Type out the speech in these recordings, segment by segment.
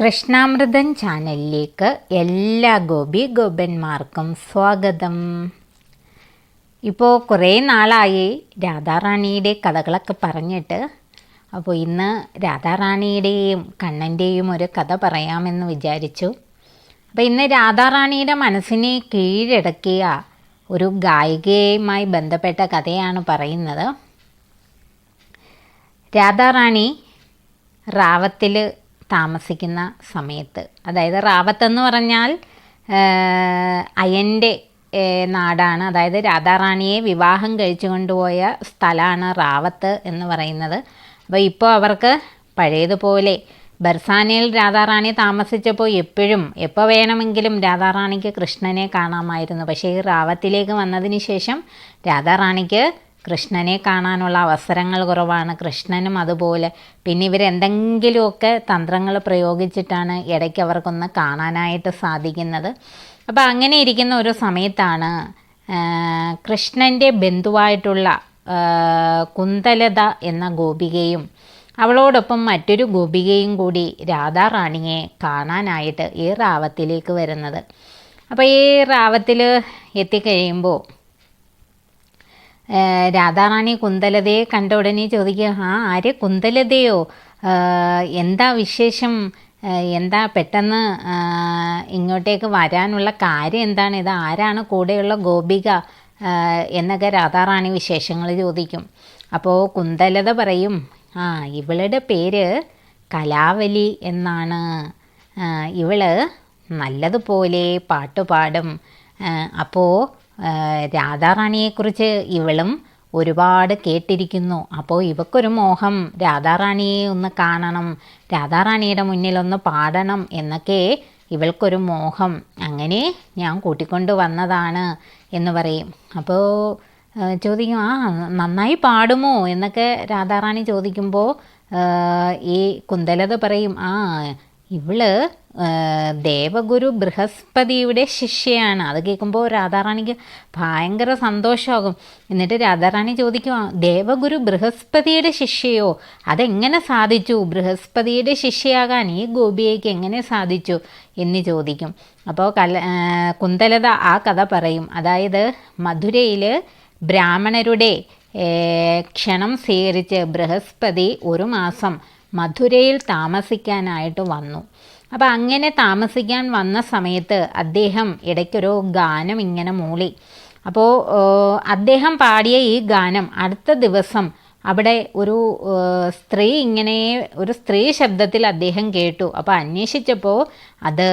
കൃഷ്ണാമൃതൻ ചാനലിലേക്ക് എല്ലാ ഗോപി ഗോപന്മാർക്കും സ്വാഗതം. ഇപ്പോൾ കുറേ നാളായി രാധാറാണിയുടെ കഥകളൊക്കെ പറഞ്ഞിട്ട് അപ്പോൾ ഇന്ന് രാധാറാണിയുടെയും കണ്ണന്റെയും ഒരു കഥ പറയാമെന്ന് വിചാരിച്ചു. അപ്പോൾ ഇന്ന് രാധാറാണിയുടെ മനസ്സിനെ കീഴടക്കിയ ഒരു ഗായികയുമായി ബന്ധപ്പെട്ട കഥയാണ് പറയുന്നത്. രാധാറാണി റാവത്തിൽ താമസിക്കുന്ന സമയത്ത്. അതായത് റാവത്തെന്ന് പറഞ്ഞാൽ അയന്റെ നാടാണ്. അതായത് രാധാറാണിയെ വിവാഹം കഴിച്ചു കൊണ്ടുപോയ സ്ഥലമാണ് റാവത്ത് എന്ന് പറയുന്നത്. അപ്പോൾ ഇപ്പോൾ അവർക്ക് പഴയതുപോലെ ബർസാനയിൽ രാധാറാണി താമസിച്ചപ്പോൾ എപ്പോഴും എപ്പോൾ വേണമെങ്കിലും രാധാറാണിക്ക് കൃഷ്ണനെ കാണാമായിരുന്നു. പക്ഷേ ഈ റാവത്തിലേക്ക് വന്നതിന് ശേഷം രാധാറാണിക്ക് കൃഷ്ണനെ കാണാനുള്ള അവസരങ്ങൾ കുറവാണ്. കൃഷ്ണനും അതുപോലെ. പിന്നെ ഇവരെന്തെങ്കിലുമൊക്കെ തന്ത്രങ്ങൾ പ്രയോഗിച്ചിട്ടാണ് ഇടയ്ക്ക് അവർക്കൊന്ന് കാണാനായിട്ട് സാധിക്കുന്നത്. അപ്പോൾ അങ്ങനെ ഇരിക്കുന്ന ഒരു സമയത്താണ് കൃഷ്ണന്റെ ബന്ധുവായിട്ടുള്ള കുന്തലത എന്ന ഗോപികയും അവളോടൊപ്പം മറ്റൊരു ഗോപികയും കൂടി രാധാറാണിയെ കാണാനായിട്ട് ഈ റാവത്തിലേക്ക് വരുന്നത്. അപ്പോൾ ഈ റാവത്തിൽ എത്തിക്കഴിയുമ്പോൾ രാധാറാണി കുന്തലതയെ കണ്ട ഉടനെ ചോദിക്കുക ആ ആര് കുന്തലതയോ? എന്താ വിശേഷം? എന്താ പെട്ടെന്ന് ഇങ്ങോട്ടേക്ക് വരാനുള്ള കാര്യം എന്താണ്? ഇത് ആരാണ് കൂടെയുള്ള ഗോപിക? എന്നൊക്കെ രാധാറാണി വിശേഷങ്ങൾ ചോദിക്കും. അപ്പോൾ കുന്തലത പറയും ആ ഇവളുടെ പേര് കലാവലി എന്നാണ്. ഇവൾ നല്ലതുപോലെ പാട്ടുപാടും. അപ്പോൾ രാധാറാണിയെക്കുറിച്ച് ഇവളും ഒരുപാട് കേട്ടിരിക്കുന്നു. അപ്പോൾ ഇവക്കൊരു മോഹം. രാധാറാണിയെ ഒന്ന് കാണണം. രാധാറാണിയുടെ മുന്നിലൊന്ന് പാടണം എന്നൊക്കെ ഇവൾക്കൊരു മോഹം. അങ്ങനെ ഞാൻ കൂട്ടിക്കൊണ്ട് വന്നതാണ് എന്ന് പറയും. അപ്പോൾ ചോദിക്കും ആ നന്നായി പാടുമോ? എന്നൊക്കെ രാധാറാണി ചോദിക്കുമ്പോൾ ഈ കുന്തലത പറയും ആ ഇവൾ ദേവഗുരു ബൃഹസ്പതിയുടെ ശിഷ്യയാണ്. അത് കേൾക്കുമ്പോൾ രാധാറാണിക്ക് ഭയങ്കര സന്തോഷമാകും. എന്നിട്ട് രാധാറാണി ചോദിക്കും ദേവഗുരു ബൃഹസ്പതിയുടെ ശിഷ്യയോ? അതെങ്ങനെ സാധിച്ചു? ബൃഹസ്പതിയുടെ ശിഷ്യയാകാൻ ഈ ഗോപിയേക്ക് എങ്ങനെ സാധിച്ചു? എന്ന് ചോദിക്കും. അപ്പോൾ കല കുന്തലത ആ കഥ പറയും. അതായത് മധുരയിൽ ബ്രാഹ്മണരുടെ ക്ഷണം സ്വീകരിച്ച് ബൃഹസ്പതി ഒരു മാസം മധുരയിൽ താമസിക്കാനായിട്ട് വന്നു. അപ്പോൾ അങ്ങനെ താമസിക്കാൻ വന്ന സമയത്ത് അദ്ദേഹം ഇടയ്ക്കൊരു ഗാനം ഇങ്ങനെ മൂളി. അപ്പോൾ അദ്ദേഹം പാടിയ ഈ ഗാനം അടുത്ത ദിവസം അവിടെ ഒരു സ്ത്രീ ഇങ്ങനെ ഒരു സ്ത്രീ ശബ്ദത്തിൽ അദ്ദേഹം കേട്ടു. അപ്പോൾ അന്വേഷിച്ചപ്പോൾ അത്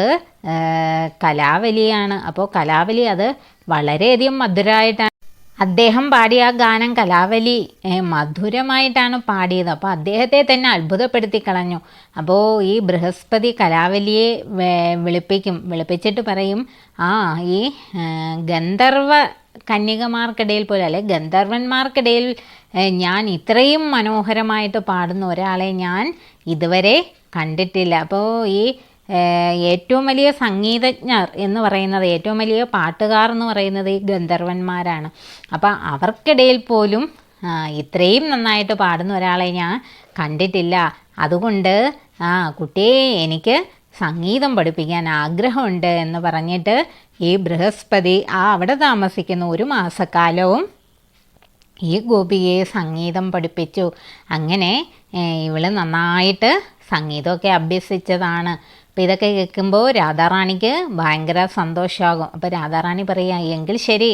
കലാവലിയാണ്. അപ്പോൾ കലാവലി അത് വളരെയധികം മധുരമായിട്ടാണ് അദ്ദേഹം പാടിയ ആ ഗാനം കലാവലി മധുരമായിട്ടാണ് പാടിയത്. അപ്പോൾ അദ്ദേഹത്തെ തന്നെ അത്ഭുതപ്പെടുത്തി കളഞ്ഞു. അപ്പോൾ ഈ ബൃഹസ്പതി കലാവലിയെ വിളിപ്പിക്കും. വിളിപ്പിച്ചിട്ട് പറയും ആ ഈ ഗന്ധർവ കന്യകമാർക്കിടയിൽ പോലെ അല്ലെ ഗന്ധർവന്മാർക്കിടയിൽ ഞാൻ ഇത്രയും മനോഹരമായിട്ട് പാടുന്ന ഒരാളെ ഞാൻ ഇതുവരെ കണ്ടിട്ടില്ല. അപ്പോൾ ഈ ഏറ്റവും വലിയ സംഗീതജ്ഞർ എന്ന് പറയുന്നത് ഏറ്റവും വലിയ പാട്ടുകാർ എന്ന് പറയുന്നത് ഈ ഗന്ധർവന്മാരാണ്. അപ്പം അവർക്കിടയിൽ പോലും ഇത്രയും നന്നായിട്ട് പാടുന്ന ഒരാളെ ഞാൻ കണ്ടിട്ടില്ല. അതുകൊണ്ട് ആ കുട്ടിയെ എനിക്ക് സംഗീതം പഠിപ്പിക്കാൻ ആഗ്രഹമുണ്ട് എന്ന് പറഞ്ഞിട്ട് ഈ ബൃഹസ്പതി ആ അവിടെ താമസിക്കുന്ന ഒരു മാസക്കാലവും ഈ ഗോപിയെ സംഗീതം പഠിപ്പിച്ചു. അങ്ങനെ ഇവൾ നന്നായിട്ട് സംഗീതമൊക്കെ അഭ്യസിച്ചതാണ്. അപ്പോൾ ഇതൊക്കെ കേൾക്കുമ്പോൾ രാധാറാണിക്ക് ഭയങ്കര സന്തോഷമാകും. അപ്പോൾ രാധാറാണി പറയുക എങ്കിൽ ശരി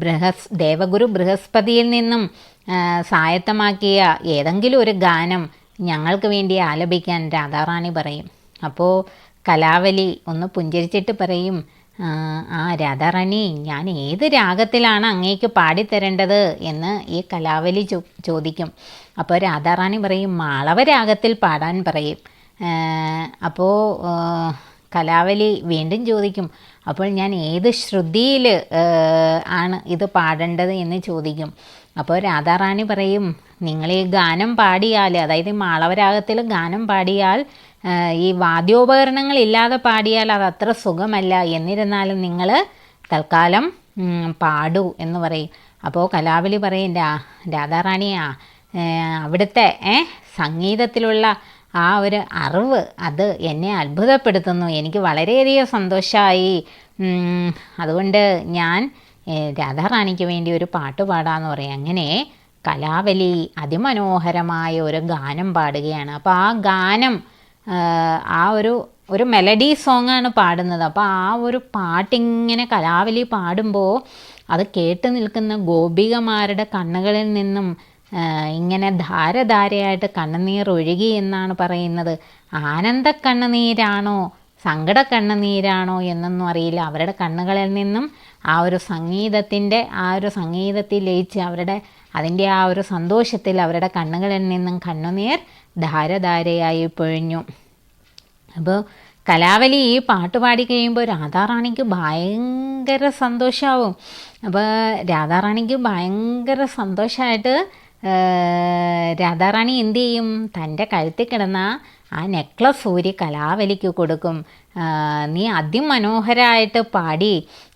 ബൃഹസ് ദേവഗുരു ബൃഹസ്പതിയിൽ നിന്നും സായത്തമാക്കിയ ഏതെങ്കിലും ഒരു ഗാനം ഞങ്ങൾക്ക് വേണ്ടി ആലപിക്കാൻ രാധാറാണി പറയും. അപ്പോൾ കലാവലി ഒന്ന് പുഞ്ചരിച്ചിട്ട് പറയും ആ രാധാറാണി ഞാൻ ഏത് രാഗത്തിലാണ് അങ്ങേക്ക് പാടിത്തരേണ്ടത് എന്ന് ഈ കലാവലി ചോദിക്കും. അപ്പോൾ രാധാറാണി പറയും മാളവ രാഗത്തിൽ പാടാൻ പറയും. അപ്പോൾ കലാവലി വീണ്ടും ചോദിക്കും അപ്പോൾ ഞാൻ ഏത് ശ്രുതിയിൽ ആണ് ഇത് പാടേണ്ടത്? എന്ന് ചോദിക്കും. അപ്പോൾ രാധാറാണി പറയും നിങ്ങൾ ഈ ഗാനം പാടിയാൽ അതായത് മാളവരാഗത്തിൽ ഗാനം പാടിയാൽ ഈ വാദ്യോപകരണങ്ങൾ ഇല്ലാതെ പാടിയാൽ അത് അത്ര സുഖമല്ല. എന്നിരുന്നാലും നിങ്ങൾ തൽക്കാലം പാടൂ എന്ന് പറയും. അപ്പോൾ കലാവലി പറയും രാധാറാണിയാ അവിടുത്തെ സംഗീതത്തിലുള്ള ആ ഒരു അറിവ് അത് എന്നെ അത്ഭുതപ്പെടുത്തുന്നു. എനിക്ക് വളരെയധികം സന്തോഷമായി അതുകൊണ്ട് ഞാൻ രാധാറാണിക്ക് വേണ്ടി ഒരു പാട്ട് പാടാമെന്ന് പറയും. അങ്ങനെ കലാവലി അതിമനോഹരമായ ഒരു ഗാനം പാടുകയാണ്. അപ്പോൾ ആ ഗാനം ആ ഒരു ഒരു മെലഡി സോങ്ങാണ് പാടുന്നത്. അപ്പോൾ ആ ഒരു പാട്ടിങ്ങനെ കലാവലി പാടുമ്പോൾ അത് കേട്ട് നിൽക്കുന്ന ഗോപികമാരുടെ കണ്ണുകളിൽ നിന്നും ഇങ്ങനെ ധാരധാരയായിട്ട് കണ്ണുനീർ ഒഴുകി എന്നാണ് പറയുന്നത്. ആനന്ദ കണ്ണുനീരാണോ സങ്കട കണ്ണുനീരാണോ എന്നൊന്നും അറിയില്ല. അവരുടെ കണ്ണുകളിൽ നിന്നും ആ ഒരു സംഗീതത്തിന്റെ ആ ഒരു സംഗീതത്തിൽ ലയിച്ച് അവരുടെ അതിന്റെ ആ ഒരു സന്തോഷത്തിൽ അവരുടെ കണ്ണുകളിൽ നിന്നും കണ്ണുനീർ ധാരധാരയായി പൊഴിഞ്ഞു. അപ്പോൾ കലാവലി ഈ പാട്ട് പാടി കഴിയുമ്പോൾ രാധാറാണിക്ക് ഭയങ്കര സന്തോഷമാവും അപ്പോൾ രാധാറാണിക്ക് ഭയങ്കര സന്തോഷമായിട്ട് രാധാറാണി എന്തു ചെയ്യും? തന്റെ കഴുത്തിൽ കിടന്ന ആ നെക്ലസ് ഊരി കലാവലിക്ക് കൊടുക്കും. നീ അതിമനോഹരമായിട്ട് പാടി.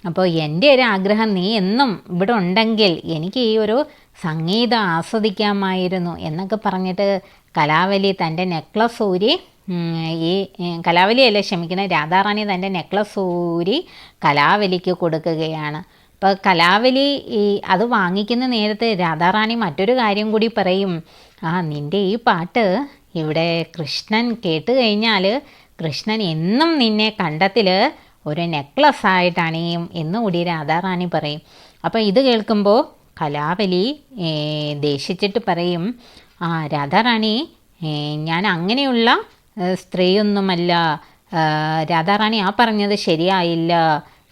അപ്പോൾ എന്റെ ഒരു ആഗ്രഹം നീ എന്നും ഇവിടെ ഉണ്ടെങ്കിൽ എനിക്ക് ഈ ഒരു സംഗീതം ആസ്വദിക്കാമായിരുന്നു എന്നൊക്കെ പറഞ്ഞിട്ട് കലാവലി തന്റെ നെക്ലസ് ഊരി ഈ കലാവലിയല്ല ക്ഷമിക്കണം? രാധാറാണി തന്റെ നെക്ലസ് ഊരി കലാവലിക്ക് കൊടുക്കുകയാണ്. അപ്പോൾ കലാവലി ഈ അത് വാങ്ങിക്കുന്ന നേരത്ത് രാധാറാണി മറ്റൊരു കാര്യം കൂടി പറയും. ആ നിന്റെ ഈ പാട്ട് ഇവിടെ കൃഷ്ണൻ കേട്ട് കഴിഞ്ഞാൽ കൃഷ്ണൻ എന്നും നിന്നെ കണ്ടത്തിൽ ഒരു നെക്ലസ് ആയിട്ട് അണിയും എന്നുകൂടി രാധാറാണി പറയും. അപ്പോൾ ഇത് കേൾക്കുമ്പോൾ കലാവലി ദേഷിച്ചിട്ട് പറയും ആ രാധാറാണി ഞാൻ അങ്ങനെയുള്ള സ്ത്രീയൊന്നുമല്ല. രാധാറാണി ആ പറഞ്ഞത് ശരിയായില്ല.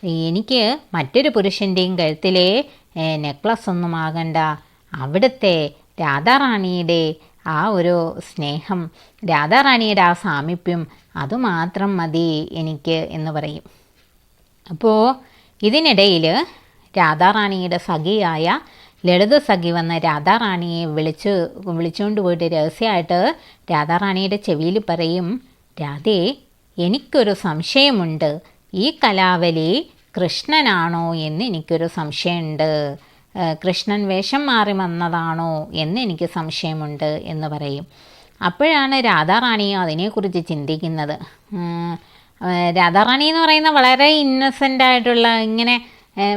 എനിക്ക് മറ്റൊരു പുരുഷന്റെയും കഴുത്തിലെ നെക്ലസ് ഒന്നും ആകണ്ട. അവിടുത്തെ രാധാറാണിയുടെ ആ ഒരു സ്നേഹം രാധാറാണിയുടെ ആ സാമീപ്യം അതുമാത്രം മതി എനിക്ക് എന്ന് പറയും. അപ്പോൾ ഇതിനിടയിൽ രാധാറാണിയുടെ സഖിയായ ലളിത സഖി വന്ന രാധാറാണിയെ വിളിച്ച് വിളിച്ചുകൊണ്ട് പോയിട്ട് രഹസ്യമായിട്ട് രാധാറാണിയുടെ ചെവിയിൽ പറയും രാധേ എനിക്കൊരു സംശയമുണ്ട്. ഈ കലാവലി കൃഷ്ണനാണോ എന്ന് എനിക്കൊരു സംശയമുണ്ട്. കൃഷ്ണൻ വേഷം മാറി വന്നതാണോ എന്ന് എനിക്ക് സംശയമുണ്ട് എന്ന് പറയും. അപ്പോഴാണ് രാധാറാണിയും അതിനെക്കുറിച്ച് ചിന്തിക്കുന്നത്. രാധാറാണി എന്ന് പറയുന്ന വളരെ ഇന്നസെന്റ് ആയിട്ടുള്ള ഇങ്ങനെ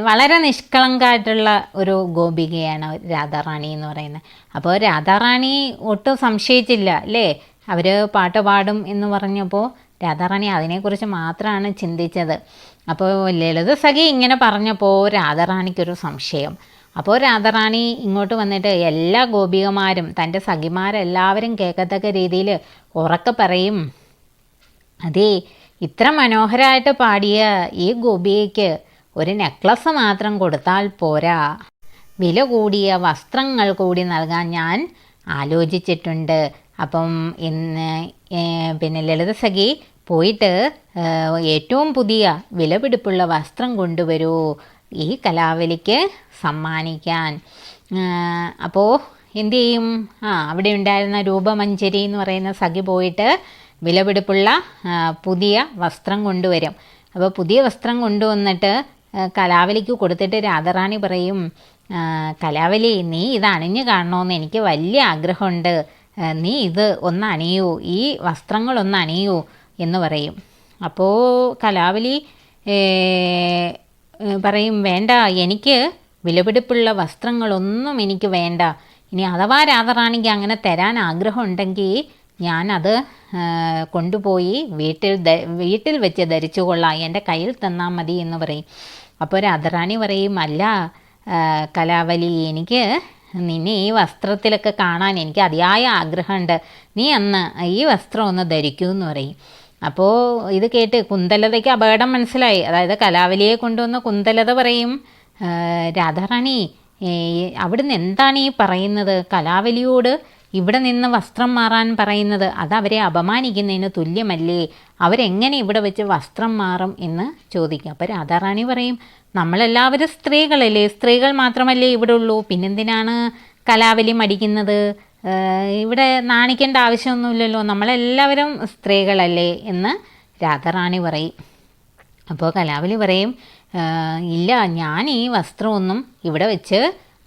വളരെ നിഷ്കളങ്കായിട്ടുള്ള ഒരു ഗോപികയാണ് രാധാറാണി എന്ന് പറയുന്നത്. അപ്പോൾ രാധാറാണി ഒട്ടും സംശയിച്ചില്ല അല്ലേ? അവർ പാട്ട് പാടും എന്ന് പറഞ്ഞപ്പോൾ രാധാറാണി അതിനെക്കുറിച്ച് മാത്രമാണ് ചിന്തിച്ചത്. അപ്പോൾ ലളിത സഖി ഇങ്ങനെ പറഞ്ഞപ്പോൾ രാധാറാണിക്കൊരു സംശയം. അപ്പോൾ രാധാറാണി ഇങ്ങോട്ട് വന്നിട്ട് എല്ലാ ഗോപികമാരും തന്റെ സഖിമാരെല്ലാവരും കേൾക്കത്തക്ക രീതിയിൽ ഉറക്കെ പറയും അതേ ഇത്ര മനോഹരമായിട്ട് പാടിയ ഈ ഗോപിയയ്ക്ക് ഒരു നെക്ലസ് മാത്രം കൊടുത്താൽ പോരാ. വില കൂടിയ വസ്ത്രങ്ങൾ കൂടി നൽകാൻ ഞാൻ ആലോചിച്ചിട്ടുണ്ട്. അപ്പം ഇന്ന് പിന്നെ ലളിതസഖി പോയിട്ട് ഏറ്റവും പുതിയ വിലപിടിപ്പുള്ള വസ്ത്രം കൊണ്ടുവരൂ. ഈ കലാവലിക്ക് സമ്മാനിക്കാൻ. അപ്പോൾ എന്തു ചെയ്യും? ആ അവിടെ ഉണ്ടായിരുന്ന രൂപമഞ്ചരി എന്ന് പറയുന്ന സഖി പോയിട്ട് വിലപിടിപ്പുള്ള പുതിയ വസ്ത്രം കൊണ്ടുവരും. അപ്പോൾ പുതിയ വസ്ത്രം കൊണ്ടുവന്നിട്ട് കലാവലിക്ക് കൊടുത്തിട്ട് രാധാറാണി പറയും കലാവലി നീ ഇത് അണിഞ്ഞു കാണണമെന്ന് എനിക്ക് വലിയ ആഗ്രഹമുണ്ട്. നീ ഇത് ഒന്ന് അണിയൂ ഈ വസ്ത്രങ്ങളൊന്ന് അണിയൂ എന്ന് പറയും. അപ്പോൾ കലാവലി പറയും വേണ്ട എനിക്ക് വിലപിടിപ്പുള്ള വസ്ത്രങ്ങളൊന്നും എനിക്ക് വേണ്ട. ഇനി അഥവാ രാധാറാണിക്ക് അങ്ങനെ തരാൻ ആഗ്രഹമുണ്ടെങ്കിൽ ഞാനത് കൊണ്ടുപോയി വീട്ടിൽ വീട്ടിൽ വെച്ച് ധരിച്ചു കൊള്ളാം. എന്റെ കയ്യിൽ തന്നാൽ മതി എന്ന് പറയും. അപ്പോൾ രാധാറാണി പറയും അല്ല കലാവലി എനിക്ക് നിന്നെ ഈ വസ്ത്രത്തിലൊക്കെ കാണാൻ എനിക്ക് അതിയായ ആഗ്രഹമുണ്ട്. നീ അന്ന് ഈ വസ്ത്രം ഒന്ന് ധരിക്കൂ എന്ന് പറയും. അപ്പോൾ ഇത് കേട്ട് കുന്തലതയ്ക്ക് അപകടം മനസ്സിലായി. അതായത് കലാവലിയെ കൊണ്ടുവന്ന കുന്തലത പറയും രാധാറാണി അവിടുന്ന് എന്താണ് ഈ പറയുന്നത്? കലാവലിയോട് ഇവിടെ നിന്ന് വസ്ത്രം മാറാൻ പറയുന്നത് അത് അവരെ അപമാനിക്കുന്നതിന് തുല്യമല്ലേ? അവരെങ്ങനെ ഇവിടെ വെച്ച് വസ്ത്രം മാറും എന്ന് ചോദിക്കുക അപ്പോൾ രാധാറാണി പറയും നമ്മളെല്ലാവരും സ്ത്രീകളല്ലേ? സ്ത്രീകൾ മാത്രമല്ലേ ഇവിടെ ഉള്ളൂ പിന്നെന്തിനാണ് കലാവലി മടിക്കുന്നത്? ഇവിടെ നാണിക്കേണ്ട ആവശ്യമൊന്നുമില്ലല്ലോ. നമ്മളെല്ലാവരും സ്ത്രീകളല്ലേ? എന്ന് രാധാറാണി പറയും. അപ്പോൾ കലാവലി പറയും ഇല്ല ഞാൻ ഈ വസ്ത്രമൊന്നും ഇവിടെ വെച്ച്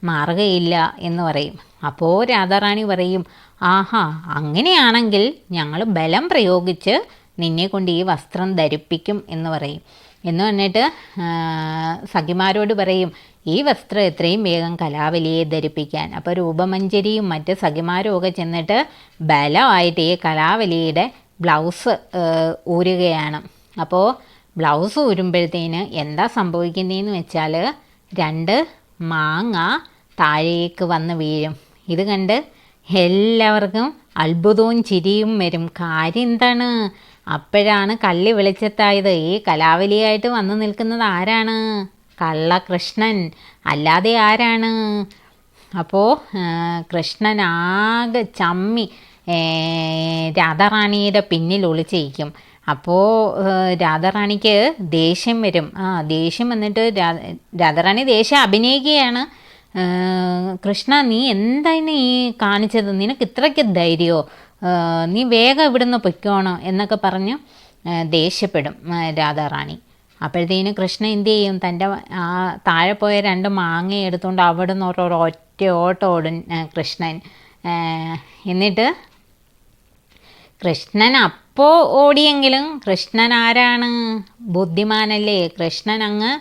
മാറുകയില്ല എന്ന് പറയും. അപ്പോൾ രാധാറാണി പറയും ആഹാ അങ്ങനെയാണെങ്കിൽ ഞങ്ങൾ ബലം പ്രയോഗിച്ച് നിന്നെ കൊണ്ട് ഈ വസ്ത്രം ധരിപ്പിക്കും എന്ന് പറയും. എന്ന് പറഞ്ഞിട്ട് സഖിമാരോട് പറയും ഈ വസ്ത്രം എത്രയും വേഗം കലാവലിയെ ധരിപ്പിക്കാൻ. അപ്പോൾ രൂപമഞ്ജരിയും മറ്റ് സഖിമാരും ഒക്കെ ചെന്നിട്ട് ബലമായിട്ട് ഈ കലാവലിയുടെ ബ്ലൗസ് ഊരുകയാണ്. അപ്പോൾ ബ്ലൗസ് ഊരുമ്പോഴത്തേന് എന്താ സംഭവിക്കുന്നതെന്ന് വെച്ചാൽ രണ്ട് മാങ്ങ താഴേക്ക് വന്ന് വീഴും. ഇത് കണ്ട് എല്ലാവർക്കും അത്ഭുതവും ചിരിയും വരും. കാര്യം എന്താണ്? അപ്പോഴാണ് കള്ളി വെളിച്ചത്തായത്. ഈ കലാവലിയായിട്ട് വന്നു നിൽക്കുന്നത് ആരാണ്? കള്ളകൃഷ്ണൻ. അല്ലാതെ ആരാണ്? അപ്പോൾ കൃഷ്ണൻ ആകെ ചമ്മി രാധാറാണിയുടെ പിന്നിൽ ഒളിച്ചിരിക്കും. അപ്പോൾ രാധാറാണിക്ക് ദേഷ്യം വരും. ആ ദേഷ്യം വന്നിട്ട് രാധാറാണി ദേഷ്യം അഭിനയിക്കുകയാണ്. കൃഷ്ണ നീ എന്താണ് ഈ കാണിച്ചത്? നിനക്ക് ഇത്രയ്ക്ക് ധൈര്യമോ നീ വേഗം ഇവിടുന്ന് പൊയ്ക്കോണോ? എന്നൊക്കെ പറഞ്ഞ് ദേഷ്യപ്പെടും രാധാറാണി. അപ്പോഴത്തേന് കൃഷ്ണ എന്ത് ചെയ്യും? തന്റെ ആ താഴെ പോയ രണ്ട് മാങ്ങ എടുത്തുകൊണ്ട് അവിടെ നിന്ന് ഓരോ ഒറ്റ ഓട്ടം ഓടും കൃഷ്ണൻ. എന്നിട്ട് കൃഷ്ണൻ അപ്പോൾ ഓടിയെങ്കിലും കൃഷ്ണൻ ആരാണ്? ബുദ്ധിമാനല്ലേ? കൃഷ്ണൻ അങ്ങ്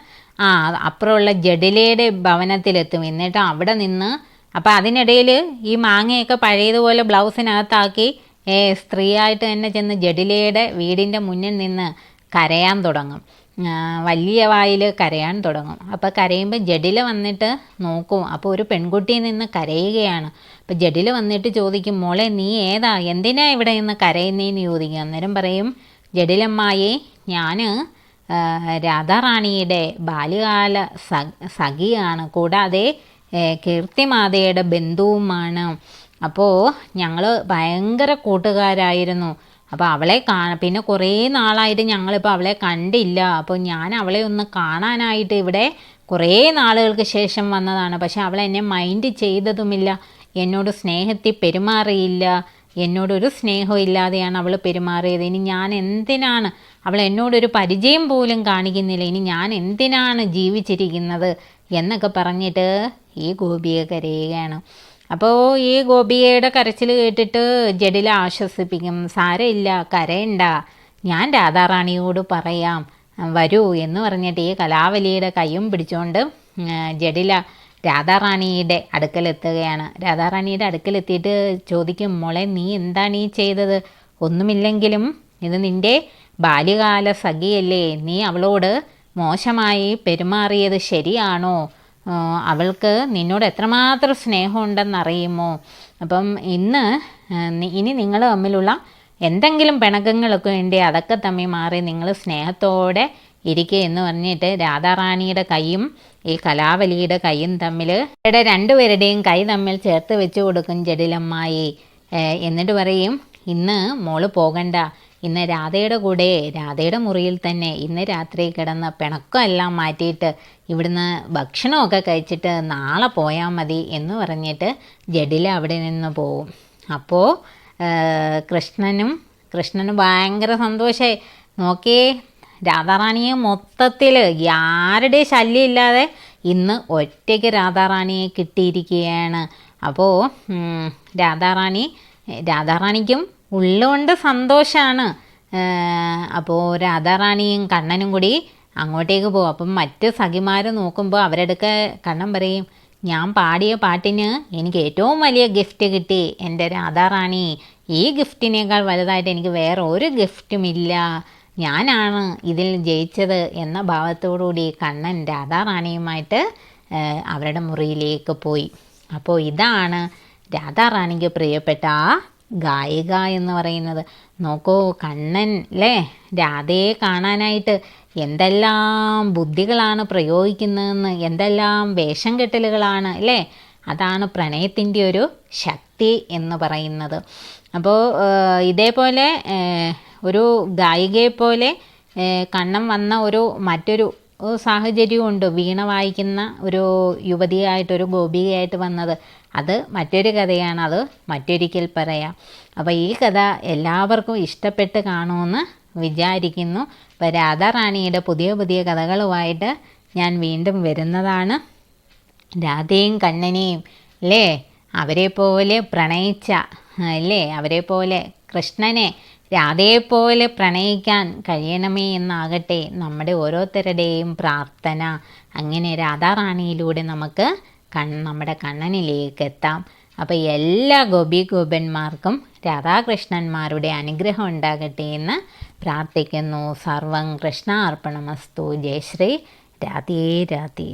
ആ അപ്പുറമുള്ള ജഡിലയുടെ ഭവനത്തിലെത്തും. എന്നിട്ട് അവിടെ നിന്ന് അപ്പോൾ അതിനിടയിൽ ഈ മാങ്ങയൊക്കെ പഴയതുപോലെ ബ്ലൗസിനകത്താക്കി സ്ത്രീയായിട്ട് തന്നെ ചെന്ന് ജഡിലയുടെ വീടിന്റെ മുന്നിൽ നിന്ന് കരയാൻ തുടങ്ങും. വലിയ വായിൽ കരയാൻ തുടങ്ങും. അപ്പോൾ കരയുമ്പോൾ ജഡിൽ വന്നിട്ട് നോക്കും. അപ്പോൾ ഒരു പെൺകുട്ടിയിൽ നിന്ന് കരയുകയാണ്. അപ്പോൾ ജഡിൽ വന്നിട്ട് ചോദിക്കും മോളെ നീ ഏതാ? എന്തിനാ ഇവിടെ നിന്ന് കരയുന്നതെന്ന് ചോദിക്കും. അന്നേരം പറയും ജഡിലമ്മായെ ഞാൻ രാധാറാണിയുടെ ബാല്യകാല സഖിയാണ്. കൂടാതെ കീർത്തിമാതയുടെ ബന്ധുവുമാണ്. അപ്പോൾ ഞങ്ങൾ ഭയങ്കര കൂട്ടുകാരായിരുന്നു. അപ്പോൾ അവളെ കാ പിന്നെ കുറേ നാളായിട്ട് ഞങ്ങളിപ്പോൾ അവളെ കണ്ടില്ല. അപ്പോൾ ഞാൻ അവളെ ഒന്ന് കാണാനായിട്ട് ഇവിടെ കുറേ നാളുകൾക്ക് ശേഷം വന്നതാണ്. പക്ഷെ അവൾ എന്നെ മൈൻഡ് ചെയ്തതുമില്ല. എന്നോട് സ്നേഹത്തിൽ പെരുമാറിയില്ല. എന്നോടൊരു സ്നേഹം ഇല്ലാതെയാണ് അവൾ പെരുമാറിയത്. ഇനി ഞാൻ എന്തിനാണ്? അവൾ എന്നോടൊരു പരിചയം പോലും കാണിക്കുന്നില്ല. ഇനി ഞാൻ എന്തിനാണ് ജീവിച്ചിരിക്കുന്നത്? എന്നൊക്കെ പറഞ്ഞിട്ട് ഈ ഗോപിയെ കരയുകയാണ്. അപ്പോൾ ഈ ഗോപികയുടെ കരച്ചിൽ കേട്ടിട്ട് ജഡില ആശ്വസിപ്പിക്കും. സാരമില്ല കരയണ്ട. ഞാൻ രാധാറാണിയോട് പറയാം. വരൂ എന്ന് പറഞ്ഞിട്ട് ഈ കലാവലിയുടെ കൈയും പിടിച്ചുകൊണ്ട് ജഡില രാധാറാണിയുടെ അടുക്കലെത്തുകയാണ്. രാധാറാണിയുടെ അടുക്കലെത്തിയിട്ട് ചോദിക്കും മോളെ നീ എന്താണ് ഈ ചെയ്തത്? ഒന്നുമില്ലെങ്കിലും ഇത് നിന്റെ ബാല്യകാല സഖിയല്ലേ. നീ അവളോട് മോശമായി പെരുമാറിയത് ശരിയാണോ? അവൾക്ക് നിന്നോട് എത്രമാത്രം സ്നേഹമുണ്ടെന്നറിയുമോ? അപ്പം ഇന്ന് ഇനി നിങ്ങൾ തമ്മിലുള്ള എന്തെങ്കിലും പിണക്കങ്ങളൊക്കെ വേണ്ടി അതൊക്കെ തമ്മിൽ മാറി നിങ്ങൾ സ്നേഹത്തോടെ ഇരിക്കുക എന്ന് പറഞ്ഞിട്ട് രാധാറാണിയുടെ കൈയും ഈ കലാവലിയുടെ കൈയും തമ്മിൽ ഇവിടെ രണ്ടുപേരുടെയും കൈ തമ്മിൽ ചേർത്ത് വെച്ച് കൊടുക്കും ജഡിലമ്മായി. എന്നിട്ട് പറയും ഇന്ന് മോൾ പോകണ്ട. ഇന്ന് രാധയുടെ കൂടെ രാധയുടെ മുറിയിൽ തന്നെ ഇന്ന് രാത്രി കിടന്ന് പിണക്കമെല്ലാം മാറ്റിയിട്ട് ഇവിടുന്ന് ഭക്ഷണമൊക്കെ കഴിച്ചിട്ട് നാളെ പോയാൽ മതി എന്ന് പറഞ്ഞിട്ട് ജഡില അവിടെ നിന്ന് പോവും. അപ്പോൾ കൃഷ്ണനും കൃഷ്ണന് ഭയങ്കര സന്തോഷമായി നോക്കിയേ രാധാറാണിയെ മൊത്തത്തിൽ ആരുടെ ശല്യം ഇല്ലാതെ ഇന്ന് ഒറ്റയ്ക്ക് രാധാറാണിയെ കിട്ടിയിരിക്കുകയാണ്. അപ്പോൾ രാധാറാണി രാധാറാണിക്കും ഉള്ളുകൊണ്ട് സന്തോഷമാണ് അപ്പോൾ രാധാറാണിയും കണ്ണനും കൂടി അങ്ങോട്ടേക്ക് പോകും അപ്പം മറ്റ് സഖിമാർ നോക്കുമ്പോൾ അവരെടുക്ക കണ്ണൻ പറയും ഞാൻ പാടിയ പാട്ടിന് എനിക്ക് ഏറ്റവും വലിയ ഗിഫ്റ്റ് കിട്ടി എന്റെ രാധാറാണി. ഈ ഗിഫ്റ്റിനേക്കാൾ വലുതായിട്ട് എനിക്ക് വേറെ ഒരു ഗിഫ്റ്റുമില്ല. ഞാനാണ് ഇതിൽ ജയിച്ചത്. എന്ന ഭാവത്തോടുകൂടി കണ്ണൻ രാധാറാണിയുമായിട്ട് അവരുടെ മുറിയിലേക്ക് പോയി. അപ്പോൾ ഇതാണ് രാധാറാണിക്ക് പ്രിയപ്പെട്ട ഗായിക എന്ന് പറയുന്നത്. നോക്കൂ കണ്ണൻ അല്ലേ രാധയെ കാണാനായിട്ട് എന്തെല്ലാം ബുദ്ധികളാണ് പ്രയോഗിക്കുന്നതെന്ന് എന്തെല്ലാം വേഷം കെട്ടലുകളാണ് അല്ലേ അതാണ് പ്രണയത്തിന്റെ ഒരു ശക്തി എന്ന് പറയുന്നത്. അപ്പോൾ ഇതേപോലെ ഒരു ഗായികയെ പോലെ കണ്ണം വന്ന ഒരു മറ്റൊരു സാഹചര്യമുണ്ട് വീണ വായിക്കുന്ന ഒരു യുവതിയായിട്ട് യുവതിയായിട്ടൊരു ഗോപികയായിട്ട് വന്നത്. അത് മറ്റൊരു കഥയാണ് അത് മറ്റൊരിക്കൽ പറയാം. അപ്പോൾ ഈ കഥ എല്ലാവർക്കും ഇഷ്ടപ്പെട്ട് കാണുമെന്ന് വിചാരിക്കുന്നു. അപ്പോൾ രാധാറാണിയുടെ പുതിയ പുതിയ കഥകളുമായിട്ട് ഞാൻ വീണ്ടും വരുന്നതാണ്. രാധയും കണ്ണനെയും അല്ലേ? അവരെ പോലെ പ്രണയിച്ച അല്ലേ? അവരെ പോലെ കൃഷ്ണനെ രാധയെപ്പോലെ പ്രണയിക്കാൻ കഴിയണമേ എന്നാകട്ടെ നമ്മുടെ ഓരോരുത്തരുടെയും പ്രാർത്ഥന. അങ്ങനെ രാധാറാണിയിലൂടെ നമുക്ക് കൺ നമ്മുടെ കണ്ണനിലേക്ക് എത്താം അപ്പോൾ എല്ലാ ഗോപി ഗോപന്മാർക്കും രാധാകൃഷ്ണന്മാരുടെ അനുഗ്രഹം ഉണ്ടാകട്ടെ എന്ന് പ്രാർത്ഥിക്കുന്നു. സർവം കൃഷ്ണ അർപ്പണമസ്തു ജയശ്രീ രാധേ രാധേ.